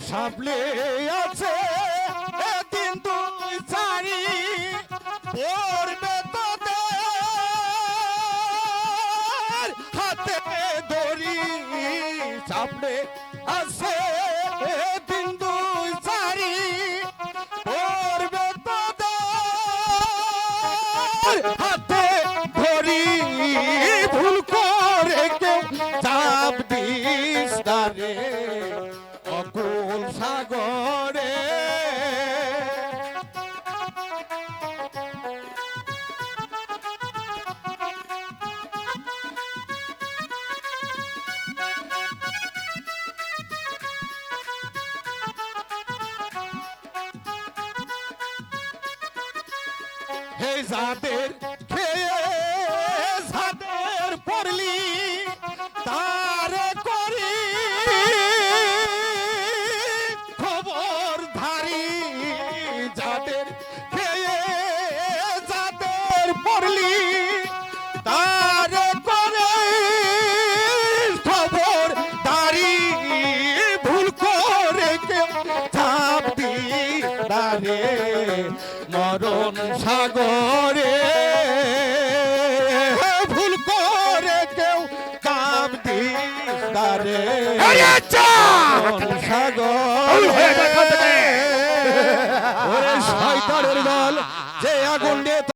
সাবলে আছে দুই চারি, পড়বে তোদের হাতে দড়ি। আছে চারি হাতে ধরি ভুল করে কেউ চাপ দিস সাগরে। হে যাদের পড়লি তার করে খবর দাঁড়ি ভুল করে কেউ চাপ দিস না রে মরণ সাগরে ভুল করে কেউ চাপ দিস না রে মরণ সাগরে শয়তানের দল যে আগুন